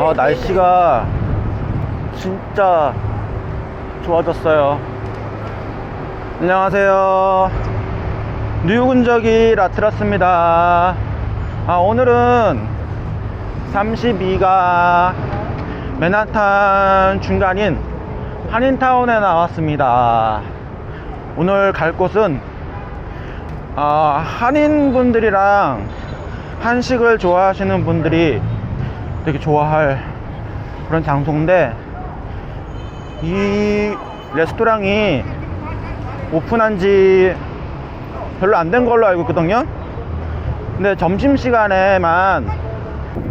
아, 날씨가 진짜 좋아졌어요. 안녕하세요. 뉴군적이 라트라스입니다. 아, 오늘은 32가 맨하탄 중간인 한인타운에 나왔습니다. 오늘 갈 곳은 아, 한인분들이랑 한식을 좋아하시는 분들이 되게 좋아할 그런 장소인데 이 레스토랑이 오픈한 지 별로 안 된 걸로 알고 있거든요. 근데 점심시간에만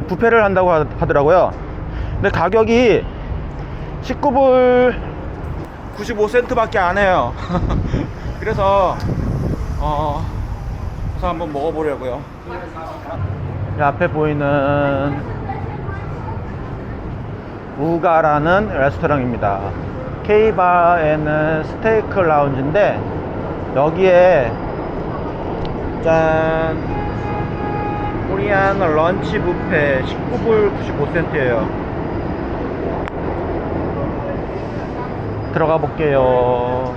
부페를 한다고 하- 하더라고요. 근데 가격이 19불 95센트 밖에 안 해요. 그래서, 어, 그래서 한번 먹어보려고요. 이 앞에 보이는 우가라는 레스토랑입니다. K바에는 스테이크 라운지인데 여기에 짠 코리안 런치 뷔페 19불 95센트예요. 들어가 볼게요.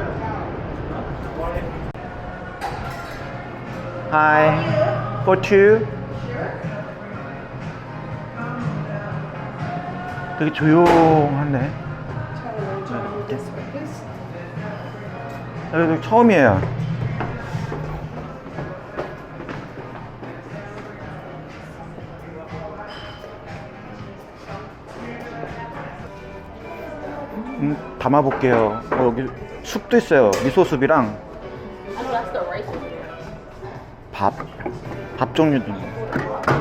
Hi, for two. 되게 조용하네. 여기 처음이에요. 음, 담아볼게요. 어, 여기 숲도 있어요. 미소숲이랑. 밥. 밥 종류도 있네.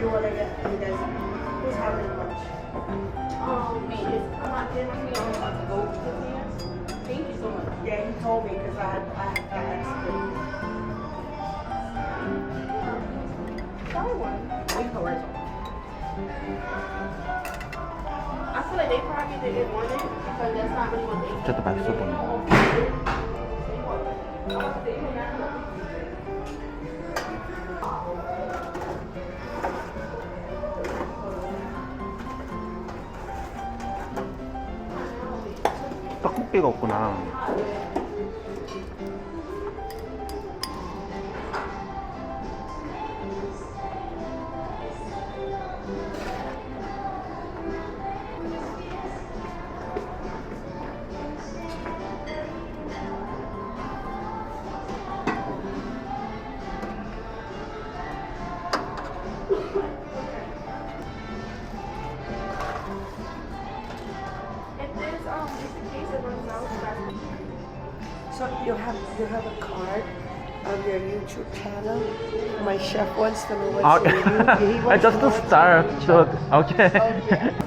you want to get you guys who's having lunch? Me. I'm not getting. I'm about to go to the dance. Thank you so much. Yeah, he told me because I I had to ask one. I feel like they probably didn't because that's not really what they. Just to put. 떡볶이가 없구나. So you have you have a card of your YouTube channel. My chef wants to know what's 아, in you. He I wants just to know what's start. in you. So, okay.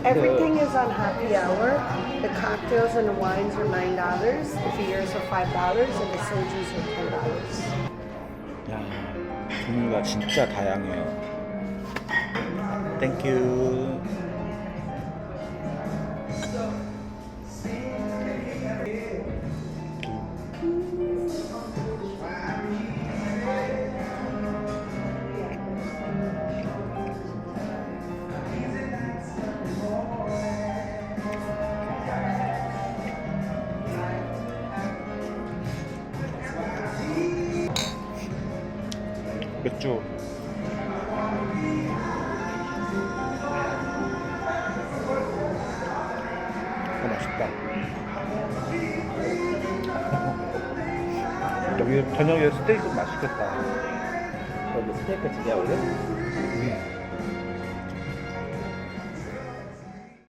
Everything is on happy hour. The cocktails and the wines are nine dollars. The beers are five dollars, and the soju's are ten dollars. 야, 종류가 진짜 다양해요. 땡큐. 맥주. 어, 맛있다. 여기 저녁에 스테이크 맛있겠다. 여기 스테이크 집이야 원래? 음.